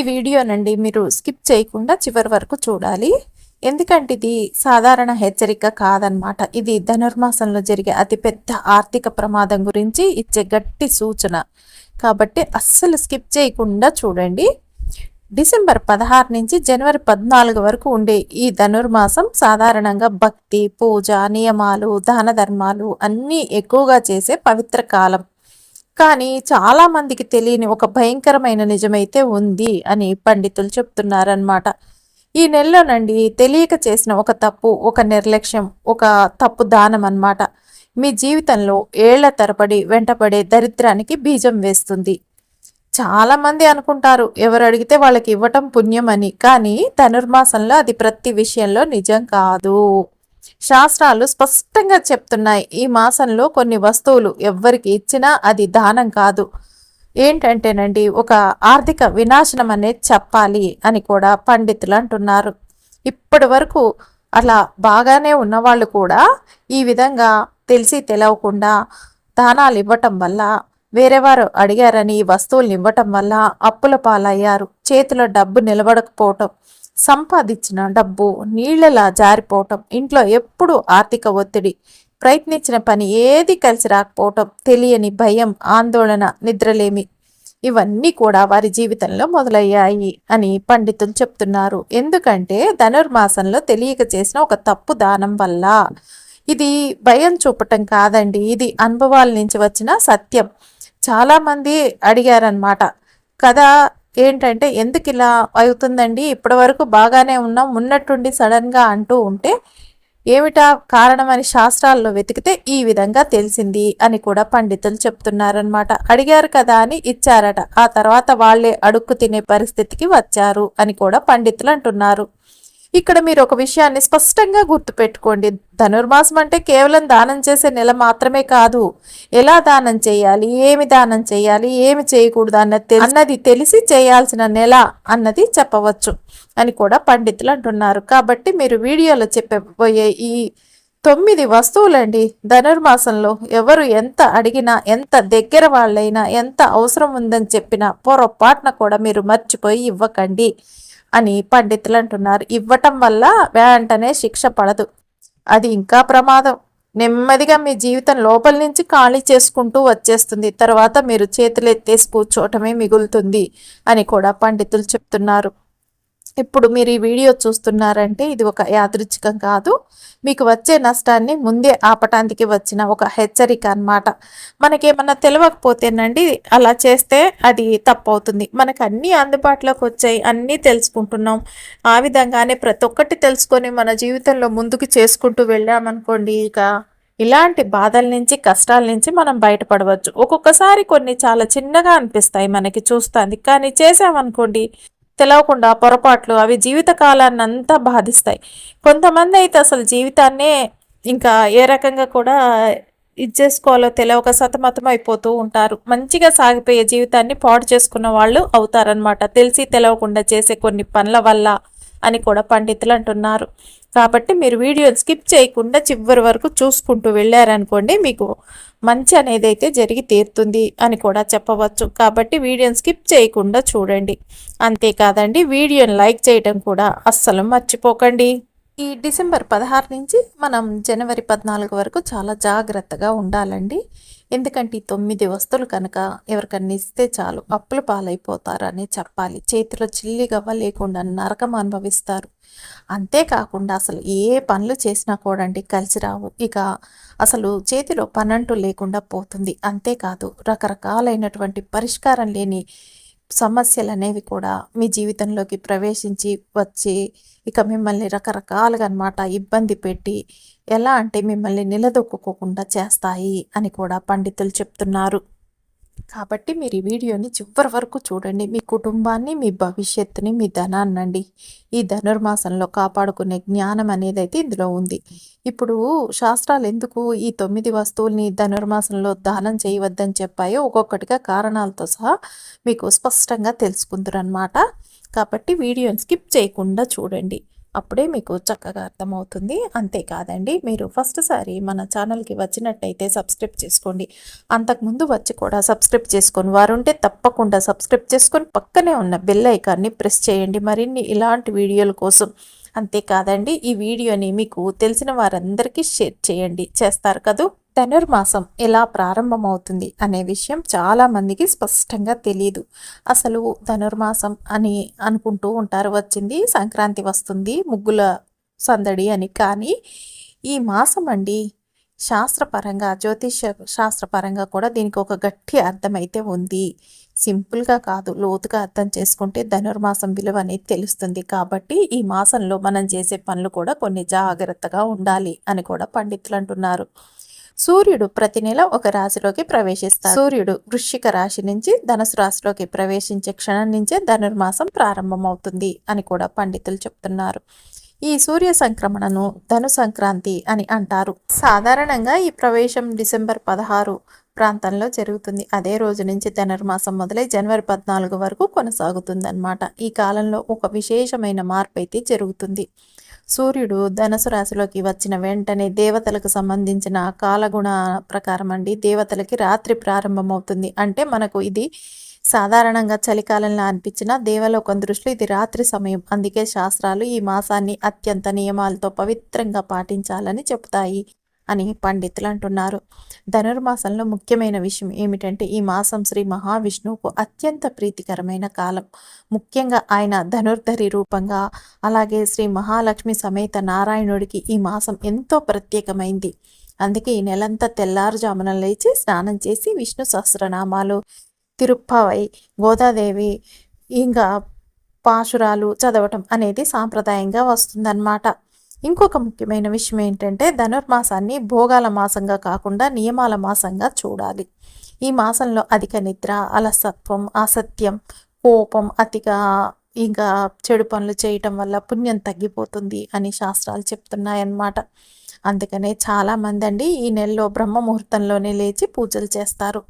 ఈ వీడియోనండి మీరు స్కిప్ చేయకుండా చివరి వరకు చూడాలి. ఎందుకంటే ఇది సాధారణ హెచ్చరిక కాదనమాట ఇది ధనుర్మాసంలో జరిగే అతిపెద్ద ఆర్థిక ప్రమాదం గురించి ఇచ్చే గట్టి సూచన. కాబట్టి అస్సలు స్కిప్ చేయకుండా చూడండి. డిసెంబర్ పదహారు నుంచి జనవరి పద్నాలుగు వరకు ఉండే ఈ ధనుర్మాసం సాధారణంగా భక్తి పూజ నియమాలు దాన ధర్మాలు అన్నీ ఎక్కువగా చేసే పవిత్ర కాలం. కానీ చాలామందికి తెలియని ఒక భయంకరమైన నిజమైతే ఉంది అని పండితులు చెప్తున్నారనమాట ఈ నెలలోనండి తెలియక చేసిన ఒక తప్పు ఒక నిర్లక్ష్యం ఒక తప్పు దానం అన్నమాట మీ జీవితంలో ఏళ్ళ తరబడి వెంటపడే దరిద్రానికి బీజం వేస్తుంది. చాలామంది అనుకుంటారు ఎవరు అడిగితే వాళ్ళకి ఇవ్వటం పుణ్యం అని కానీ ధనుర్మాసంలో అది ప్రతి విషయంలో నిజం కాదు. శాస్త్రాలు స్పష్టంగా చెప్తున్నాయి. ఈ మాసంలో కొన్ని వస్తువులు ఎవ్వరికి ఇచ్చినా అది దానం కాదు. ఏంటంటేనండి ఒక ఆర్థిక వినాశనం అనేది చెప్పాలి అని కూడా పండితులు అంటున్నారు. ఇప్పటి వరకు అలా బాగానే ఉన్నవాళ్ళు కూడా ఈ విధంగా తెలిసి తెలవకుండా దానాలు ఇవ్వటం వల్ల వేరేవారు అడిగారని ఈ వస్తువులు ఇవ్వటం వల్ల అప్పుల పాలయ్యారు. చేతిలో డబ్బు నిలబడకపోవటం సంపాదించిన డబ్బు నీళ్ళలా జారిపోవటం ఇంట్లో ఎప్పుడు ఆర్థిక ఒత్తిడి ప్రయత్నించిన పని ఏది కలిసి రాకపోవటం తెలియని భయం ఆందోళన నిద్రలేమి. ఇవన్నీ కూడా వారి జీవితంలో మొదలయ్యాయి అని పండితులు చెప్తున్నారు. ఎందుకంటే ధనుర్మాసంలో తెలియక చేసిన ఒక తప్పు దానం వల్ల ఇది భయం చూపటం కాదండి. ఇది అనుభవాల నుంచి వచ్చిన సత్యం. చాలామంది అడిగారనమాట కదా ఏంటంటే ఎందుకు ఇలా అవుతుందండి? ఇప్పటి వరకు బాగానే ఉన్నాం. ఉన్నట్టుండి సడన్గా అంటూ ఉంటే ఏమిటా కారణమని శాస్త్రాల్లో వెతికితే ఈ విధంగా తెలిసింది అని కూడా పండితులు చెప్తున్నారనమాట అడిగారు కదా అని ఇచ్చారట. ఆ తర్వాత వాళ్ళే అడుక్కు తినే పరిస్థితికి వచ్చారు అని కూడా పండితులు అంటున్నారు. ఇక్కడ మీరు ఒక విషయాన్ని స్పష్టంగా గుర్తుపెట్టుకోండి. ధనుర్మాసం అంటే కేవలం దానం చేసే నెల మాత్రమే కాదు. ఎలా దానం చేయాలి? ఏమి దానం చేయాలి? ఏమి చేయకూడదు అన్నది అన్నది తెలిసి చేయాల్సిన నెల అన్నది చెప్పవచ్చు అని కూడా పండితులు అంటున్నారు. కాబట్టి మీరు వీడియోలో చెప్పబోయే ఈ తొమ్మిది వస్తువులండి. ధనుర్మాసంలో ఎవరు ఎంత అడిగినా ఎంత దగ్గర వాళ్ళైనా ఎంత అవసరం ఉందని చెప్పినా పొరపాటున కూడా మీరు మర్చిపోయి ఇవ్వకండి. అని పండితులు అంటున్నారు. ఇవ్వటం వల్ల వెంటనే శిక్ష పడదు. అది ఇంకా ప్రమాదం. నెమ్మదిగా మీ జీవితం లోపల నుంచి ఖాళీ చేసుకుంటూ వచ్చేస్తుంది. తర్వాత మీరు చేతులు ఎత్తేసి కూర్చోవటమే మిగులుతుంది అని కూడా పండితులు చెప్తున్నారు. ఇప్పుడు మీరు ఈ వీడియో చూస్తున్నారంటే ఇది ఒక యాదృచ్ఛికం కాదు. మీకు వచ్చే నష్టాన్ని ముందే ఆపటానికి వచ్చిన ఒక హెచ్చరిక అనమాట మనకేమన్నా తెలియకపోతేనండి అలా చేస్తే అది తప్పవుతుంది. మనకు అన్నీ అందుబాటులోకి వచ్చాయి అన్నీ తెలుసుకుంటున్నాం. ఆ విధంగానే ప్రతి ఒక్కటి తెలుసుకొని మన జీవితంలో ముందుకు చేసుకుంటూ వెళ్ళామనుకోండి ఇక ఇలాంటి బాధల నుంచి కష్టాల నుంచి మనం బయటపడవచ్చు. ఒక్కొక్కసారి కొన్ని చాలా చిన్నగా అనిపిస్తాయి మనకి చూస్తుంది కానీ చేసామనుకోండి తెలవకుండా పొరపాట్లు అవి జీవిత కాలాన్ని అంతా బాధిస్తాయి. కొంతమంది అయితే అసలు జీవితాన్నే ఇంకా ఏ రకంగా కూడా ఇది చేసుకోవాలో తెలియక సతమతం అయిపోతూ ఉంటారు. మంచిగా సాగిపోయే జీవితాన్ని పాడు చేసుకున్న వాళ్ళు అవుతారనమాట తెలిసి తెలవకుండా చేసే కొన్ని పనుల వల్ల అని కూడా పండితులు అంటున్నారు. కాబట్టి మీరు వీడియోని స్కిప్ చేయకుండా చివరి వరకు చూసుకుంటూ వెళ్ళారనుకోండి మీకు మంచి అనేది అయితే జరిగి తీరుతుంది అని కూడా చెప్పవచ్చు. కాబట్టి వీడియోని స్కిప్ చేయకుండా చూడండి. అంతేకాదండి వీడియోని లైక్ చేయడం కూడా అస్సలు మర్చిపోకండి. ఈ డిసెంబర్ పదహారు నుంచి మనం జనవరి పద్నాలుగు వరకు చాలా జాగ్రత్తగా ఉండాలండి. ఎందుకంటే ఈ తొమ్మిది వస్తువులు కనుక ఎవరికన్నా ఇస్తే చాలు అప్పుల పాలైపోతారని చెప్పాలి. చేతిలో చిల్లి గవ్వ లేకుండా నరకం అనుభవిస్తారు. అంతేకాకుండా అసలు ఏ పనులు చేసినా కూడా అండి కలిసి రావు. ఇక అసలు చేతిలో పనంటూ లేకుండా పోతుంది. అంతేకాదు రకరకాలైనటువంటి పరిష్కారం లేని సమస్యలు అనేవి కూడా మీ జీవితంలోకి ప్రవేశించి వచ్చి ఇక మిమ్మల్ని రకరకాలుగా అనమాట ఇబ్బంది పెట్టి ఎలా అంటే మిమ్మల్ని నిలదొక్కుకోకుండా చేస్తాయి అని కూడా పండితులు చెప్తున్నారు. కాబట్టి మీరు ఈ వీడియోని చివరి వరకు చూడండి. మీ కుటుంబాన్ని మీ భవిష్యత్తుని మీ ధనాన్నండి. ఈ ధనుర్మాసంలో కాపాడుకునే జ్ఞానం అనేది అయితే ఇందులో ఉంది. ఇప్పుడు శాస్త్రాలు ఎందుకు ఈ తొమ్మిది వస్తువుల్ని ధనుర్మాసంలో దానం చేయవద్దని చెప్పాయో ఒక్కొక్కటిగా కారణాలతో సహా మీకు స్పష్టంగా తెలుసుకుందరనమాట కాబట్టి వీడియోని స్కిప్ చేయకుండా చూడండి. అప్పుడే మీకు చక్కగా అర్థమవుతుంది. అంతేకాదండి మీరు ఫస్ట్ సారి మన ఛానల్కి వచ్చినట్టయితే సబ్స్క్రైబ్ చేసుకోండి. అంతకుముందు వచ్చి కూడా సబ్స్క్రైబ్ చేసుకొని వారు ఉంటే తప్పకుండా సబ్స్క్రైబ్ చేసుకొని పక్కనే ఉన్న బెల్ ఐకాన్ని ప్రెస్ చేయండి. మరిన్ని ఇలాంటి వీడియోల కోసం. అంతేకాదండి ఈ వీడియోని మీకు తెలిసిన వారందరికీ షేర్ చేయండి. చేస్తారు కదూ? ధనుర్మాసం ఎలా ప్రారంభమవుతుంది అనే విషయం చాలా మందికి స్పష్టంగా తెలియదు అసలు ధనుర్మాసం అని అనుకుంటూ ఉంటారు వచ్చింది సంక్రాంతి వస్తుంది ముగ్గుల సందడి అని. కానీ ఈ మాసం అండి శాస్త్రపరంగా జ్యోతిష శాస్త్రపరంగా కూడా దీనికి ఒక గట్టి అర్థం అయితే ఉంది. సింపుల్గా కాదు లోతుగా అర్థం చేసుకుంటే ధనుర్మాసం విలువ అనేది తెలుస్తుంది. కాబట్టి ఈ మాసంలో మనం చేసే పనులు కూడా కొన్ని జాగ్రత్తగా ఉండాలి అని కూడా పండితులు అంటున్నారు. సూర్యుడు ప్రతి నెల ఒక రాశిలోకి ప్రవేశిస్తాడు. సూర్యుడు వృశ్చిక రాశి నుంచి ధనుసు రాశిలోకి ప్రవేశించే క్షణం నుంచే ధనుర్మాసం ప్రారంభమవుతుంది అని కూడా పండితులు చెప్తున్నారు. ఈ సూర్య సంక్రమణను ధను సంక్రాంతి అని అంటారు. సాధారణంగా ఈ ప్రవేశం డిసెంబర్ పదహారు ప్రాంతంలో జరుగుతుంది. అదే రోజు నుంచి ధనుర్మాసం మొదలై జనవరి పద్నాలుగు వరకు కొనసాగుతుందన్నమాట. ఈ కాలంలో ఒక విశేషమైన మార్పు అయితే జరుగుతుంది. సూర్యుడు ధనుసు రాశిలోకి వచ్చిన వెంటనే దేవతలకు సంబంధించిన కాలగుణ ప్రకారం అండి దేవతలకి రాత్రి ప్రారంభమవుతుంది. అంటే మనకు ఇది సాధారణంగా చలికాలంలో అనిపించిన దేవలోకం దృష్టిలో ఇది రాత్రి సమయం. అందుకే శాస్త్రాలు ఈ మాసాన్ని అత్యంత నియమాలతో పవిత్రంగా పాటించాలని చెప్తాయి అని పండితులు అంటున్నారు ధనుర్మాసంలో ముఖ్యమైన విషయం ఏమిటంటే ఈ మాసం శ్రీ మహావిష్ణువుకు అత్యంత ప్రీతికరమైన కాలం. ముఖ్యంగా ఆయన ధనుర్ధరి రూపంగా అలాగే శ్రీ మహాలక్ష్మి సమేత నారాయణుడికి ఈ మాసం ఎంతో ప్రత్యేకమైంది. అందుకే ఈ నెలంతా తెల్లారుజామున లేచి స్నానం చేసి విష్ణు సహస్రనామాలు తిరుప్పవై గోదాదేవి ఇంకా పాశురాలు చదవటం అనేది సాంప్రదాయంగా వస్తుందన్నమాట. ఇంకొక ముఖ్యమైన విషయం ఏంటంటే ధనుర్మాసాన్ని భోగాల మాసంగా కాకుండా నియమాల మాసంగా చూడాలి. ఈ మాసంలో అధిక నిద్ర అలసత్వం అసత్యం కోపం అతిగా ఇంకా చెడు పనులు చేయటం వల్ల పుణ్యం తగ్గిపోతుంది అని శాస్త్రాలు చెప్తున్నాయన్నమాట. అందుకనే చాలామంది అండి ఈ నెలలో బ్రహ్మ ముహూర్తంలోనే లేచి పూజలు చేస్తారు.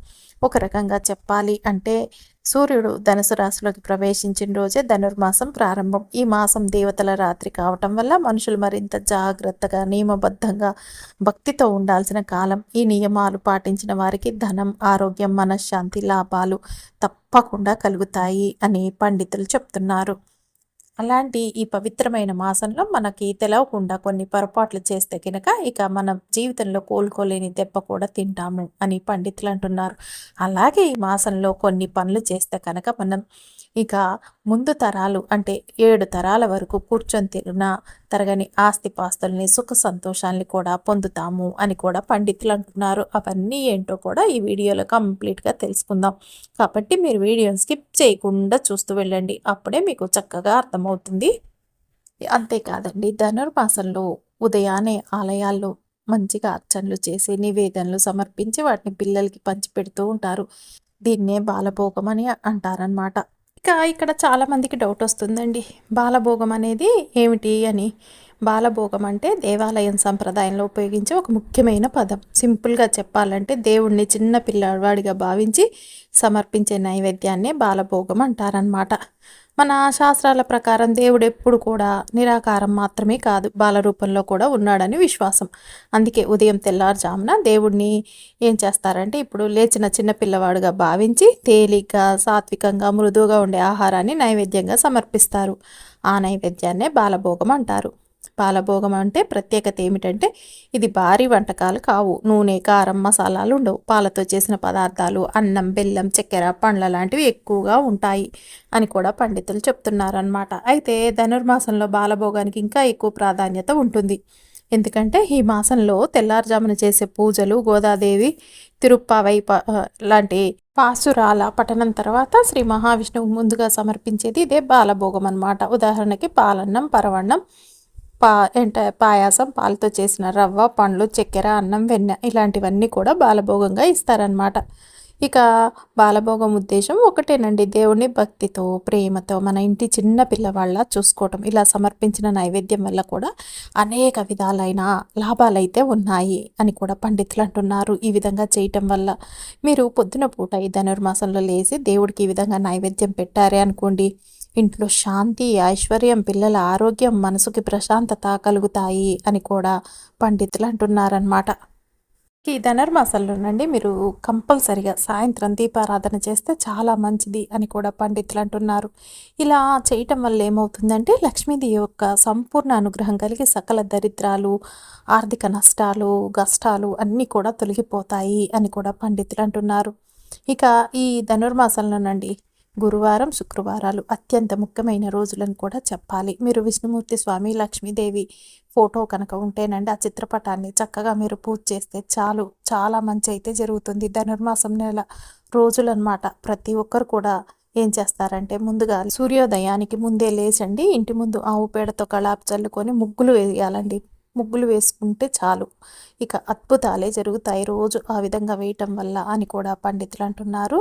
ఒక రకంగా చెప్పాలి అంటే సూర్యుడు ధనుసు రాశిలోకి ప్రవేశించిన రోజే ధనుర్మాసం ప్రారంభం. ఈ మాసం దేవతల రాత్రి కావటం వల్ల మనుషులు మరింత జాగ్రత్తగా నియమబద్ధంగా భక్తితో ఉండాల్సిన కాలం. ఈ నియమాలు పాటించిన వారికి ధనం ఆరోగ్యం మనశ్శాంతి లాభాలు తప్పకుండా కలుగుతాయి అని పండితులు చెప్తున్నారు. అలాంటి ఈ పవిత్రమైన మాసంలో మనకి తెలవకుండా కొన్ని పొరపాట్లు చేస్తే కనుక ఇక మన జీవితంలో కోలుకోలేని దెబ్బ కూడా తింటాము అని పండితులు అంటున్నారు. అలాగే ఈ మాసంలో కొన్ని పనులు చేస్తే కనుక మనం ఇక ముందు తరాలు అంటే ఏడు తరాల వరకు కూర్చొని తిరిగిన తరగని ఆస్తిపాస్తుల్ని సుఖ సంతోషాల్ని కూడా పొందుతాము అని కూడా పండితులు అంటున్నారు. అవన్నీ ఏంటో కూడా ఈ వీడియోలో కంప్లీట్గా తెలుసుకుందాం. కాబట్టి మీరు వీడియోని స్కిప్ చేయకుండా చూస్తూ వెళ్ళండి. అప్పుడే మీకు చక్కగా అర్థమవుతుంది. అంతేకాదండి ధనుర్మాసంలో ఉదయాన్నే ఆలయాల్లో మంచిగా అర్చనలు చేసి నివేదనలు సమర్పించి వాటిని పిల్లలకి పంచిపెడుతూ ఉంటారు. దీన్నే బాలభోగం అని అంటారనమాట ఇక ఇక్కడ చాలామందికి డౌట్ వస్తుందండి. బాలభోగం అనేది ఏమిటి అని. బాలభోగం అంటే దేవాలయం సంప్రదాయంలో ఉపయోగించే ఒక ముఖ్యమైన పదం. సింపుల్గా చెప్పాలంటే దేవుణ్ణి చిన్న పిల్లవాడిగా భావించి సమర్పించే నైవేద్యాన్నే బాలభోగం అంటారనమాట మన శాస్త్రాల ప్రకారం దేవుడు ఎప్పుడు కూడా నిరాకారం మాత్రమే కాదు బాలరూపంలో కూడా ఉన్నాడని విశ్వాసం. అందుకే ఉదయం తెల్లారుజామున దేవుడిని ఏం చేస్తారంటే ఇప్పుడు లేచిన చిన్న పిల్లవాడుగా భావించి తేలిగ్గా సాత్వికంగా మృదువుగా ఉండే ఆహారాన్ని నైవేద్యంగా సమర్పిస్తారు. ఆ నైవేద్యాన్నే బాలభోగం అంటారు. పాలభోగం అంటే ప్రత్యేకత ఏమిటంటే ఇది భారీ వంటకాలు కావు. నూనె కారం మసాలాలు ఉండవు. పాలతో చేసిన పదార్థాలు అన్నం బెల్లం చక్కెర పండ్ల లాంటివి ఎక్కువగా ఉంటాయి అని కూడా పండితులు చెప్తున్నారనమాట అయితే ధనుర్మాసంలో బాలభోగానికి ఇంకా ఎక్కువ ప్రాధాన్యత ఉంటుంది. ఎందుకంటే ఈ మాసంలో తెల్లారుజామున చేసే పూజలు గోదాదేవి తిరుప్పావై లాంటి పాసురాల పఠనం తర్వాత శ్రీ మహావిష్ణువు ముందుగా సమర్పించేది ఇదే బాలభోగం అనమాట ఉదాహరణకి పాలన్నం పరవన్నం పా ఎంట పాయాసం పాలతో చేసిన రవ్వ పండ్లు చక్కెర అన్నం వెన్న ఇలాంటివన్నీ కూడా బాలభోగంగా ఇస్తారనమాట ఇక బాలభోగం ఉద్దేశం ఒకటేనండి. దేవుని భక్తితో ప్రేమతో మన ఇంటి చిన్న పిల్లవాళ్ళ చూసుకోవటం. ఇలా సమర్పించిన నైవేద్యం వల్ల కూడా అనేక విధాలైన లాభాలైతే ఉన్నాయి అని కూడా పండితులు అంటున్నారు. ఈ విధంగా చేయటం వల్ల మీరు పొద్దున పూట ఈ ధనుర్మాసంలో లేచి దేవుడికి ఈ విధంగా నైవేద్యం పెట్టారే అనుకోండి ఇంట్లో శాంతి ఐశ్వర్యం పిల్లల ఆరోగ్యం మనసుకి ప్రశాంతత కలుగుతాయి అని కూడా పండితులు అంటున్నారనమాట ఈ ధనుర్మాసంలోనండి మీరు కంపల్సరిగా సాయంత్రం దీపారాధన చేస్తే చాలా మంచిది అని కూడా పండితులు అంటున్నారు. ఇలా చేయటం వల్ల ఏమవుతుందంటే లక్ష్మీదేవి యొక్క సంపూర్ణ అనుగ్రహం కలిగి సకల దరిద్రాలు ఆర్థిక నష్టాలు కష్టాలు అన్నీ కూడా తొలగిపోతాయి అని కూడా పండితులు అంటున్నారు. ఇక ఈ ధనుర్మాసంలోనండి గురువారం శుక్రవారాలు అత్యంత ముఖ్యమైన రోజులను కూడా చెప్పాలి. మీరు విష్ణుమూర్తి స్వామి లక్ష్మీదేవి ఫోటో కనుక ఉంటేనండి ఆ చిత్రపటాన్ని చక్కగా మీరు పూజ చేస్తే చాలు. చాలా మంచి అయితే జరుగుతుంది. ధనుర్మాసం నెల రోజులన్నమాట ప్రతి ఒక్కరు కూడా ఏం చేస్తారంటే ముందుగా సూర్యోదయానికి ముందే లేచండి. ఇంటి ముందు ఆవు పేడతో కళాపు చల్లుకొని ముగ్గులు వేయాలండి. ముగ్గులు వేసుకుంటే చాలు. ఇక అద్భుతాలే జరుగుతాయి రోజు ఆ విధంగా వేయటం వల్ల అని కూడా పండితులు అంటున్నారు.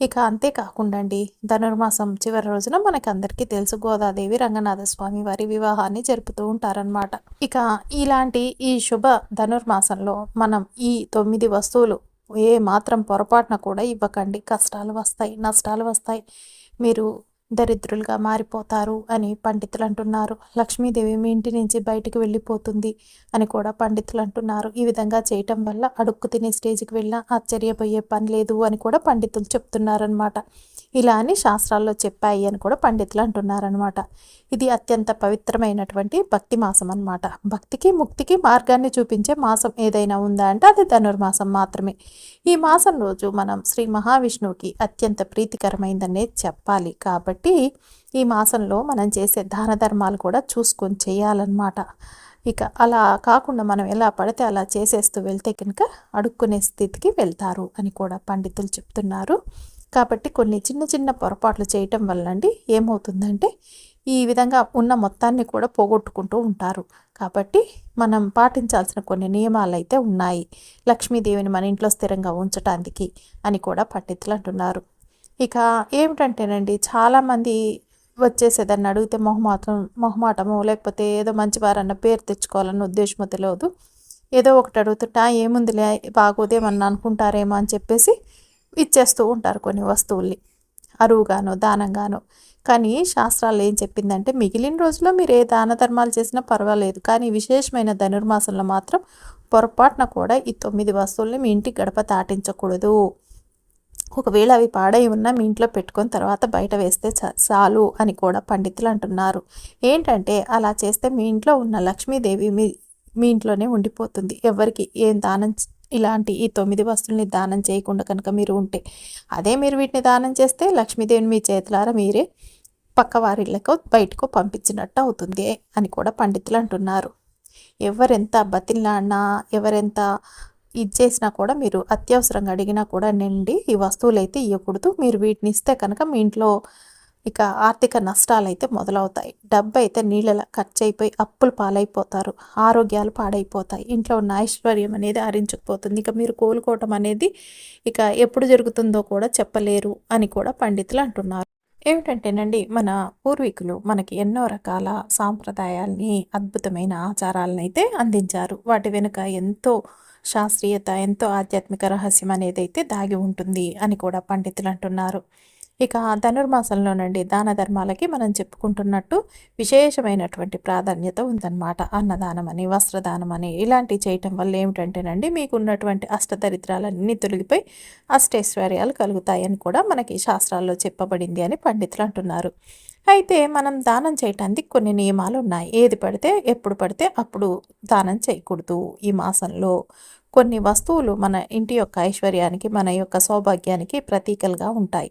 ఇక అంతేకాకుండా అండి ధనుర్మాసం చివరి రోజున మనకి అందరికీ తెలుసు గోదాదేవి రంగనాథ స్వామి వారి వివాహాన్ని జరుపుతూ ఉంటారనమాట ఇక ఇలాంటి ఈ శుభ ధనుర్మాసంలో మనం ఈ తొమ్మిది వస్తువులు ఏ మాత్రం పొరపాటున కూడా ఇవ్వకండి. కష్టాలు వస్తాయి నష్టాలు వస్తాయి. మీరు దరిద్రులుగా మారిపోతారు అని పండితులు అంటున్నారు లక్ష్మీదేవి మీ ఇంటి నుంచి బయటికి వెళ్ళిపోతుంది అని కూడా పండితులు అంటున్నారు ఈ విధంగా చేయటం వల్ల అడుక్కు తినే స్టేజ్కి వెళ్ళినా ఆశ్చర్యపోయే పని లేదు అని కూడా పండితులు చెప్తున్నారనమాట ఇలా అని శాస్త్రాల్లో చెప్పాయి అని కూడా పండితులు అంటున్నారనమాట ఇది అత్యంత పవిత్రమైనటువంటి భక్తి మాసం అనమాట భక్తికి ముక్తికి మార్గాన్ని చూపించే మాసం ఏదైనా ఉందా అంటే అది ధనుర్మాసం మాత్రమే. ఈ మాసం రోజు మనం శ్రీ మహావిష్ణువుకి అత్యంత ప్రీతికరమైందనే చెప్పాలి. కాబట్టి ఈ మాసంలో మనం చేసే దాన ధర్మాలు కూడా చూసుకొని చేయాలన్నమాట. ఇక అలా కాకుండా మనం ఎలా పడితే అలా చేసేస్తూ వెళ్తే కనుక అడుక్కునే స్థితికి వెళ్తారు అని కూడా పండితులు చెప్తున్నారు. కాబట్టి కొన్ని చిన్న చిన్న పొరపాట్లు చేయటం వల్ల అండి ఏమవుతుందంటే ఈ విధంగా ఉన్న మొత్తాన్ని కూడా పోగొట్టుకుంటూ ఉంటారు. కాబట్టి మనం పాటించాల్సిన కొన్ని నియమాలు అయితే ఉన్నాయి. లక్ష్మీదేవిని మన ఇంట్లో స్థిరంగా ఉంచటానికి అని కూడా పండితులు అంటున్నారు. ఇక ఏమిటంటేనండి చాలామంది వచ్చేసేదాన్ని అడిగితే మొహమాటం మొహమాటము లేకపోతే ఏదో మంచివారన్న పేరు తెచ్చుకోవాలన్న ఉద్దేశమతి తెలియదు. ఏదో ఒకటి అడుగుతుంటా ఏముందిలే బాగోదేమన్నా అనుకుంటారేమో అని చెప్పేసి ఇచ్చేస్తూ ఉంటారు కొన్ని వస్తువుల్ని అరువుగాను దానంగాను. కానీ శాస్త్రాలు ఏం చెప్పిందంటే మిగిలిన రోజుల్లో మీరు ఏ దాన ధర్మాలు చేసినా పర్వాలేదు కానీ విశేషమైన ధనుర్మాసంలో మాత్రం పొరపాటున కూడా ఈ తొమ్మిది వస్తువుల్ని మీ ఇంటికి గడప దాటించకూడదు. ఒకవేళ అవి పాడై ఉన్నా మీ ఇంట్లో పెట్టుకొని తర్వాత బయట వేస్తే చాలు అని కూడా పండితులు అంటున్నారు. ఏంటంటే అలా చేస్తే మీ ఇంట్లో ఉన్న లక్ష్మీదేవి మీ మీ ఇంట్లోనే ఉండిపోతుంది. ఎవరికి ఏం దానం ఇలాంటి ఈ తొమ్మిది వస్తువుల్ని దానం చేయకుండా కనుక మీరు ఉంటే అదే మీరు వీటిని దానం చేస్తే లక్ష్మీదేవిని మీ చేతులారా మీరే పక్క వారిళ్ళకు బయటకు పంపించినట్టు అవుతుంది అని కూడా పండితులు అంటున్నారు. ఎవరెంత బతిలాడినా ఎవరెంత ఇది చేసినా కూడా మీరు అత్యవసరంగా అడిగినా కూడా నిండి ఈ వస్తువులు అయితే ఇవ్వకూడదు మీరు వీటిని ఇస్తే కనుక మీ ఇంట్లో ఇక ఆర్థిక నష్టాలు అయితే మొదలవుతాయి. డబ్బు అయితే నీళ్ళలా ఖర్చు అయిపోయి అప్పులు పాలైపోతారు. ఆరోగ్యాలు పాడైపోతాయి. ఇంట్లో ఉన్న ఐశ్వర్యం అనేది హరించుకుపోతుంది ఇక మీరు కోలుకోవటం అనేది ఇక ఎప్పుడు జరుగుతుందో కూడా చెప్పలేరు అని కూడా పండితులు అంటున్నారు. ఏమిటంటేనండి మన పూర్వీకులు మనకి ఎన్నో రకాల సాంప్రదాయాల్ని అద్భుతమైన ఆచారాలను అయితే అందించారు. వాటి వెనుక ఎంతో శాస్త్రీయత ఎంతో ఆధ్యాత్మిక రహస్యం అనేది అయితే దాగి ఉంటుంది అని కూడా పండితులు అంటున్నారు. ఇక ధనుర్మాసంలోనండి దాన ధర్మాలకి మనం చెప్పుకుంటున్నట్టు విశేషమైనటువంటి ప్రాధాన్యత ఉందన్నమాట. అన్నదానం అని వస్త్రదానం అని ఇలాంటివి చేయటం వల్ల ఏమిటంటేనండి మీకు ఉన్నటువంటి అష్టదరిద్రాలన్నీ తొలగిపోయి అష్టైశ్వర్యాలు కలుగుతాయని కూడా మనకి శాస్త్రాల్లో చెప్పబడింది అని పండితులు అంటున్నారు. అయితే మనం దానం చేయటానికి కొన్ని నియమాలు ఉన్నాయి ఏది పడితే ఎప్పుడు పడితే అప్పుడు దానం చేయకూడదు. ఈ మాసంలో కొన్ని వస్తువులు మన ఇంటి యొక్క ఐశ్వర్యానికి మన యొక్క సౌభాగ్యానికి ప్రతీకలుగా ఉంటాయి.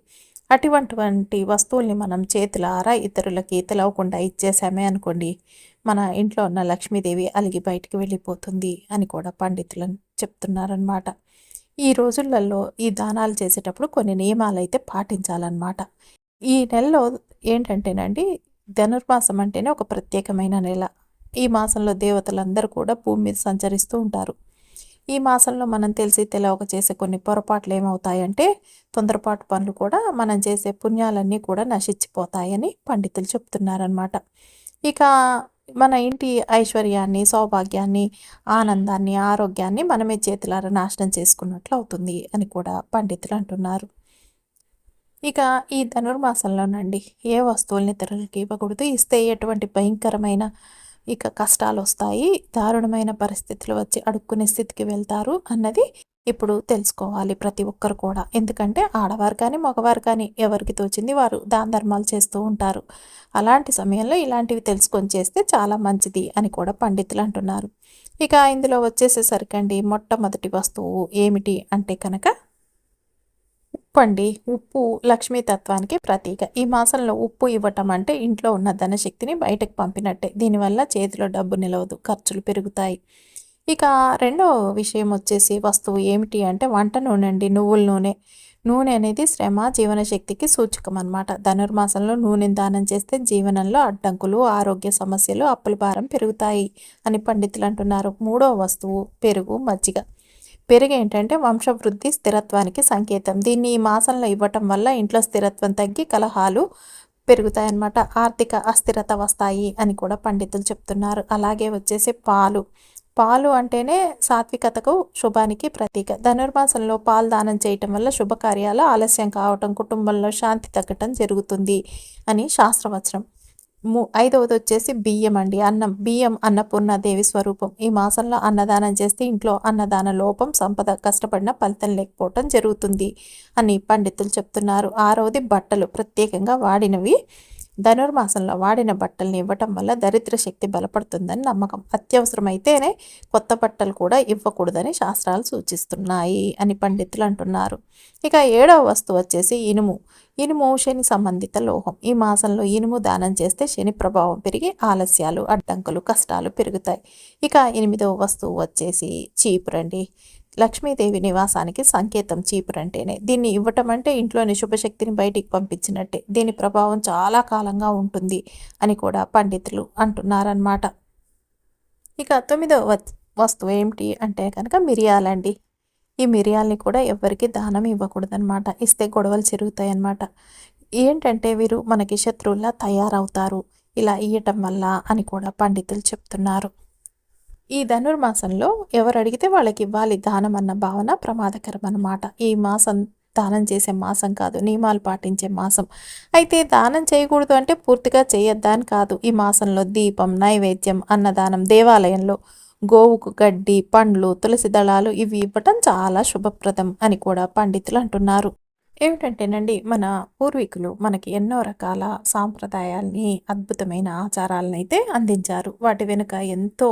అటువంటివంటి వస్తువుల్ని మనం చేతులారా ఇతరులకి తెలవకుండా ఇచ్చేసామే అనుకోండి మన ఇంట్లో ఉన్న లక్ష్మీదేవి అలిగి బయటికి వెళ్ళిపోతుంది అని కూడా పండితులు చెప్తున్నారనమాట ఈ రోజులలో ఈ దానాలు చేసేటప్పుడు కొన్ని నియమాలు అయితే పాటించాలన్నమాట. ఈ నెలలో ఏంటంటేనండి ధనుర్మాసం అంటేనే ఒక ప్రత్యేకమైన నెల. ఈ మాసంలో దేవతలందరూ కూడా భూమి మీద సంచరిస్తూ ఉంటారు. ఈ మాసంలో మనం తెలిసి తెలవక చేసే కొన్ని పొరపాట్లు ఏమవుతాయంటే తొందరపాటు పనులు కూడా మనం చేసే పుణ్యాలన్నీ కూడా నశించిపోతాయని పండితులు చెప్తున్నారనమాట ఇక మన ఇంటి ఐశ్వర్యాన్ని సౌభాగ్యాన్ని ఆనందాన్ని ఆరోగ్యాన్ని మనమే చేతులారా నాశనం చేసుకున్నట్లు అవుతుంది అని కూడా పండితులు అంటున్నారు. ఇక ఈ ధనుర్మాసంలోనండి ఏ వస్తువుల్ని ఇతరులకి ఇవ్వకూడదు ఇస్తే ఎటువంటి భయంకరమైన ఇక కష్టాలు వస్తాయి దారుణమైన పరిస్థితులు వచ్చి అడుక్కునే స్థితికి వెళ్తారు అన్నది ఇప్పుడు తెలుసుకోవాలి ప్రతి ఒక్కరు కూడా. ఎందుకంటే ఆడవారు కానీ మగవారు కానీ ఎవరికి తోచింది వారు దాన ధర్మాలు చేస్తూ ఉంటారు. అలాంటి సమయంలో ఇలాంటివి తెలుసుకొని చేస్తే చాలా మంచిది అని కూడా పండితులు అంటున్నారు. ఇక ఇందులో వచ్చేసేసరికండి మొట్టమొదటి వస్తువు ఏమిటి అంటే కనుక ఉప్పు అండి ఉప్పు లక్ష్మీతత్వానికి ప్రతీక. ఈ మాసంలో ఉప్పు ఇవ్వటం అంటే ఇంట్లో ఉన్న ధనశక్తిని బయటకు పంపినట్టే. దీనివల్ల చేతిలో డబ్బు నిలవదు ఖర్చులు పెరుగుతాయి. ఇక రెండో విషయం వచ్చేసి వస్తువు ఏమిటి అంటే వంట నూనె అండి. నువ్వుల నూనె. నూనె అనేది శ్రమ జీవనశక్తికి సూచకం అనమాట ధనుర్మాసంలో నూనెని దానం చేస్తే జీవనంలో అడ్డంకులు ఆరోగ్య సమస్యలు అప్పుల భారం పెరుగుతాయి అని పండితులు అంటున్నారు. మూడో వస్తువు పెరుగు మజ్జిగ. పెరుగు ఏంటంటే వంశవృద్ధి స్థిరత్వానికి సంకేతం. దీన్ని ఈ మాసంలో ఇవ్వటం వల్ల ఇంట్లో స్థిరత్వం తగ్గి కలహాలు పెరుగుతాయన్నమాట. ఆర్థిక అస్థిరత వస్తాయి అని కూడా పండితులు చెప్తున్నారు. అలాగే వచ్చేసి పాలు. పాలు అంటేనే సాత్వికతకు శుభానికి ప్రతీక. ధనుర్మాసంలో పాలు దానం చేయటం వల్ల శుభకార్యాలు ఆలస్యం కావటం కుటుంబంలో శాంతి తగ్గటం జరుగుతుంది అని శాస్త్రవచనం. ఐదవది వచ్చేసి బియ్యం అండి. అన్నం బియ్యం అన్నపూర్ణాదేవి స్వరూపం. ఈ మాసంలో అన్నదానం చేస్తే ఇంట్లో అన్నదాన లోపం సంపద కష్టపడిన ఫలితం లేకపోవటం జరుగుతుంది అని పండితులు చెప్తున్నారు. ఆరవది బట్టలు ప్రత్యేకంగా వాడినవి ధనుర్మాసంలో వాడిన బట్టల్ని ఇవ్వటం వల్ల దరిద్ర శక్తి బలపడుతుందని నమ్మకం. అత్యవసరమైతేనే కొత్త బట్టలు కూడా ఇవ్వకూడదని శాస్త్రాలు సూచిస్తున్నాయి అని పండితులు అంటున్నారు. ఇక ఏడవ వస్తువు వచ్చేసి ఇనుము. ఇనుము శని సంబంధిత లోహం. ఈ మాసంలో ఇనుము దానం చేస్తే శని ప్రభావం పెరిగి ఆలస్యాలు అడ్డంకులు కష్టాలు పెరుగుతాయి. ఇక ఎనిమిదవ వస్తువు వచ్చేసి చీపురండి. లక్ష్మీదేవి నివాసానికి సంకేతం చీపురు అంటేనే దీన్ని ఇవ్వటం అంటే ఇంట్లోని శుభశక్తిని బయటికి పంపించినట్టే. దీని ప్రభావం చాలా కాలంగా ఉంటుంది అని కూడా పండితులు అంటున్నారనమాట ఇక తొమ్మిదవ వస్తువు ఏమిటి అంటే కనుక మిరియాలండి. ఈ మిరియాల్ని కూడా ఎవరికి దానం ఇవ్వకూడదనమాట ఇస్తే గొడవలు జరుగుతాయి అన్నమాట ఏంటంటే వీరు మనకి శత్రువులా తయారవుతారు. ఇలా ఇయ్యటం వల్ల అని కూడా పండితులు చెప్తున్నారు. ఈ ధనుర్మాసంలో ఎవరు అడిగితే వాళ్ళకి ఇవ్వాలి దానం అన్న భావన ప్రమాదకరం అన్నమాట ఈ మాసం దానం చేసే మాసం కాదు నియమాలు పాటించే మాసం. అయితే దానం చేయకూడదు అంటే పూర్తిగా చేయొద్దా అని కాదు. ఈ మాసంలో దీపం నైవేద్యం అన్నదానం దేవాలయంలో గోవుకు గడ్డి పండ్లు తులసి దళాలు ఇవి ఇవ్వటం చాలా శుభప్రదం అని కూడా పండితులు అంటున్నారు. ఏమిటంటేనండి మన పూర్వీకులు మనకి ఎన్నో రకాల సాంప్రదాయాల్ని అద్భుతమైన ఆచారాలను అయితే అందించారు. వాటి వెనుక ఎంతో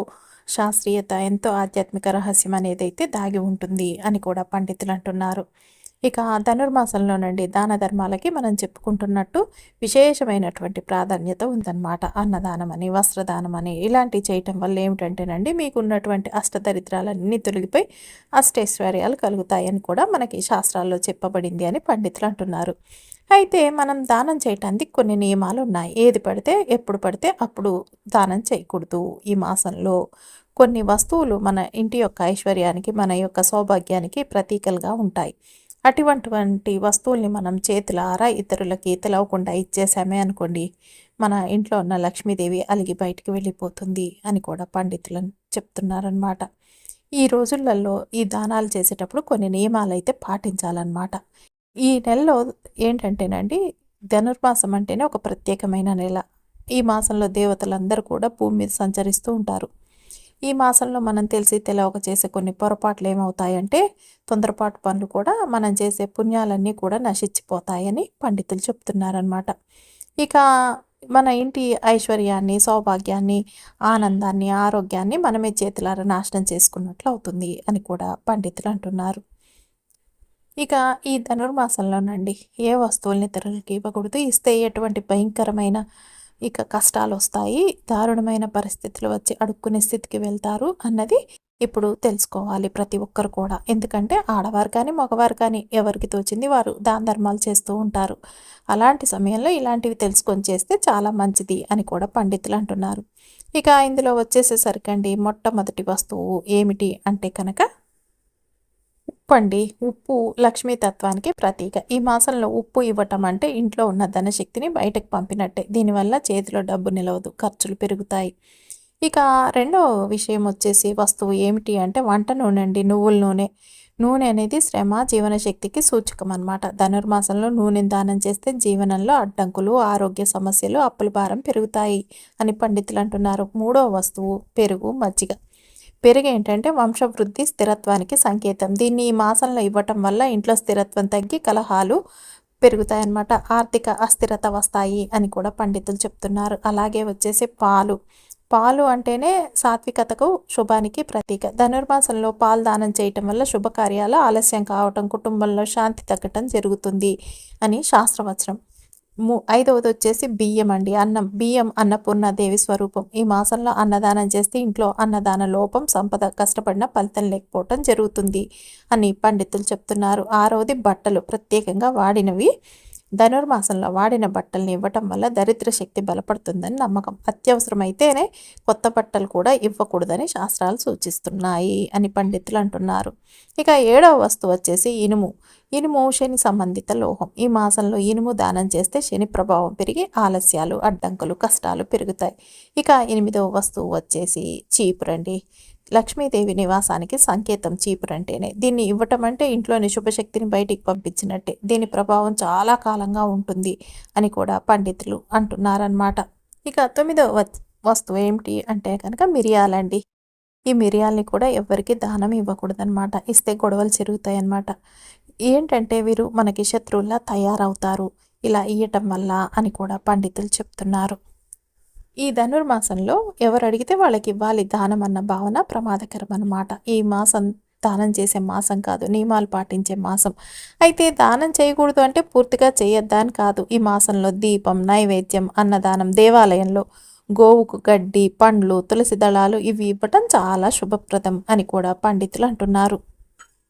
శాస్త్రీయత ఎంతో ఆధ్యాత్మిక రహస్యం అనేది అయితే దాగి ఉంటుంది అని కూడా పండితులు అంటున్నారు. ఇక ధనుర్మాసంలో నుండి దాన ధర్మాలకి మనం చెప్పుకుంటున్నట్టు విశేషమైనటువంటి ప్రాధాన్యత ఉందన్నమాట. అన్నదానం అని వస్త్రదానం అని ఇలాంటి చేయటం వల్ల ఏమిటంటేనండి మీకు ఉన్నటువంటి అష్టదరిద్రాలన్నీ తొలగిపోయి అష్టైశ్వర్యాలు కలుగుతాయని కూడా మనకి శాస్త్రాల్లో చెప్పబడింది అని పండితులు అంటున్నారు. అయితే మనం దానం చేయటానికి కొన్ని నియమాలు ఉన్నాయి ఏది పడితే ఎప్పుడు పడితే అప్పుడు దానం చేయకూడదు. ఈ మాసంలో కొన్ని వస్తువులు మన ఇంటి యొక్క ఐశ్వర్యానికి మన యొక్క సౌభాగ్యానికి ప్రతీకలుగా ఉంటాయి. అటువంటివంటి వస్తువుల్ని మనం చేతులారా ఇతరులకి తెలవకుండా ఇచ్చేసామే అనుకోండి మన ఇంట్లో ఉన్న లక్ష్మీదేవి అలిగి బయటికి వెళ్ళిపోతుంది అని కూడా పండితులు చెప్తున్నారనమాట ఈ రోజులలో ఈ దానాలు చేసేటప్పుడు కొన్ని నియమాలు అయితే పాటించాలన్నమాట. ఈ నెలలో ఏంటంటేనండి ధనుర్మాసం అంటేనే ఒక ప్రత్యేకమైన నెల. ఈ మాసంలో దేవతలందరూ కూడా భూమి మీద సంచరిస్తూ ఉంటారు. ఈ మాసంలో మనం తెలిసి తెలవక చేసే కొన్ని పొరపాట్లు ఏమవుతాయంటే తొందరపాటు పనులు కూడా మనం చేసే పుణ్యాలన్నీ కూడా నశించిపోతాయని పండితులు చెప్తున్నారనమాట ఇక మన ఇంటి ఐశ్వర్యాన్ని సౌభాగ్యాన్ని ఆనందాన్ని ఆరోగ్యాన్ని మనమే చేతులారా నాశనం చేసుకున్నట్లు అవుతుంది అని కూడా పండితులు అంటున్నారు. ఇక ఈ ధనుర్మాసంలోనండి ఏ వస్తువుల్ని ఇతరులకి ఇవ్వకూడదు. ఇస్తే ఎటువంటి భయంకరమైన ఇక కష్టాలు వస్తాయి దారుణమైన పరిస్థితులు వచ్చి అడుక్కునే స్థితికి వెళ్తారు అన్నది ఇప్పుడు తెలుసుకోవాలి ప్రతి ఒక్కరు కూడా. ఎందుకంటే ఆడవారు కానీ మగవారు కానీ ఎవరికి తోచింది వారు దాన ధర్మాలు చేస్తూ ఉంటారు. అలాంటి సమయంలో ఇలాంటివి తెలుసుకొని చేస్తే చాలా మంచిది అని కూడా పండితులు అంటున్నారు. ఇక ఇందులో వచ్చేసేసరికండి మొట్టమొదటి వస్తువు ఏమిటి అంటే కనుక ఉప్పు అండి ఉప్పు లక్ష్మీతత్వానికి ప్రతీక. ఈ మాసంలో ఉప్పు ఇవ్వటం అంటే ఇంట్లో ఉన్న ధనశక్తిని బయటకు పంపినట్టే. దీనివల్ల చేతిలో డబ్బు నిలవదు ఖర్చులు పెరుగుతాయి. ఇక రెండో విషయం వచ్చేసి వస్తువు ఏమిటి అంటే వంట నూనె అండి. నువ్వుల నూనె. నూనె అనేది శ్రమ జీవనశక్తికి సూచకం అనమాట ధనుర్మాసంలో నూనెని దానం చేస్తే జీవనంలో అడ్డంకులు ఆరోగ్య సమస్యలు అప్పుల భారం పెరుగుతాయి అని పండితులు అంటున్నారు. మూడో వస్తువు పెరుగు మజ్జిగ. పెరుగు ఏంటంటే వంశవృద్ధి స్థిరత్వానికి సంకేతం. దీన్ని ఈ మాసంలో ఇవ్వటం వల్ల ఇంట్లో స్థిరత్వం తగ్గి కలహాలు పెరుగుతాయన్నమాట. ఆర్థిక అస్థిరత వస్తాయి అని కూడా పండితులు చెప్తున్నారు. అలాగే వచ్చేసి పాలు. పాలు అంటేనే సాత్వికతకు శుభానికి ప్రతీక. ధనుర్మాసంలో పాలు దానం చేయటం వల్ల శుభకార్యాలు ఆలస్యం కావటం కుటుంబంలో శాంతి తగ్గటం జరుగుతుంది అని శాస్త్రవచనం. ఐదవది వచ్చేసి బియ్యం అండి. అన్నం బియ్యం అన్నపూర్ణ దేవి స్వరూపం. ఈ మాసంలో అన్నదానం చేస్తే ఇంట్లో అన్నదాన లోపం సంపద కష్టపడిన ఫలితం లేకపోవటం జరుగుతుంది అని పండితులు చెప్తున్నారు. ఆరవది బట్టలు ప్రత్యేకంగా వాడినవి ధనుర్మాసంలో వాడిన బట్టల్ని ఇవ్వటం వల్ల దరిద్ర శక్తి బలపడుతుందని నమ్మకం. అత్యవసరమైతేనే కొత్త బట్టలు కూడా ఇవ్వకూడదని శాస్త్రాలు సూచిస్తున్నాయి అని పండితులు అంటున్నారు. ఇక ఏడవ వస్తువు వచ్చేసి ఇనుము. ఇనుము శని సంబంధిత లోహం. ఈ మాసంలో ఇనుము దానం చేస్తే శని ప్రభావం పెరిగి ఆలస్యాలు అడ్డంకులు కష్టాలు పెరుగుతాయి. ఇక ఎనిమిదవ వస్తువు వచ్చేసి చీపురండి లక్ష్మీదేవి నివాసానికి సంకేతం చీపురంటేనే. దీన్ని ఇవ్వటం అంటే ఇంట్లోని శుభశక్తిని బయటికి పంపించినట్టే. దీని ప్రభావం చాలా కాలంగా ఉంటుంది అని కూడా పండితులు అంటున్నారనమాట ఇక తొమ్మిదవ వస్తువు ఏమిటి అంటే కనుక మిరియాలండి. ఈ మిరియాలని కూడా ఎవరికి దానం ఇవ్వకూడదనమాట ఇస్తే గొడవలు జరుగుతాయి అన్నమాట ఏంటంటే వీరు మనకి శత్రువులా తయారవుతారు. ఇలా ఇయ్యటం వల్ల అని కూడా పండితులు చెప్తున్నారు. ఈ ధనుర్మాసంలో ఎవరు అడిగితే వాళ్ళకి ఇవ్వాలి దానం అన్న భావన ప్రమాదకరం అన్నమాట ఈ మాసం దానం చేసే మాసం కాదు నియమాలు పాటించే మాసం. అయితే దానం చేయకూడదు అంటే పూర్తిగా చేయొద్దా అని కాదు. ఈ మాసంలో దీపం నైవేద్యం అన్నదానం దేవాలయంలో గోవుకు గడ్డి పండ్లు తులసి దళాలు ఇవి ఇవ్వటం చాలా శుభప్రదం అని కూడా పండితులు అంటున్నారు.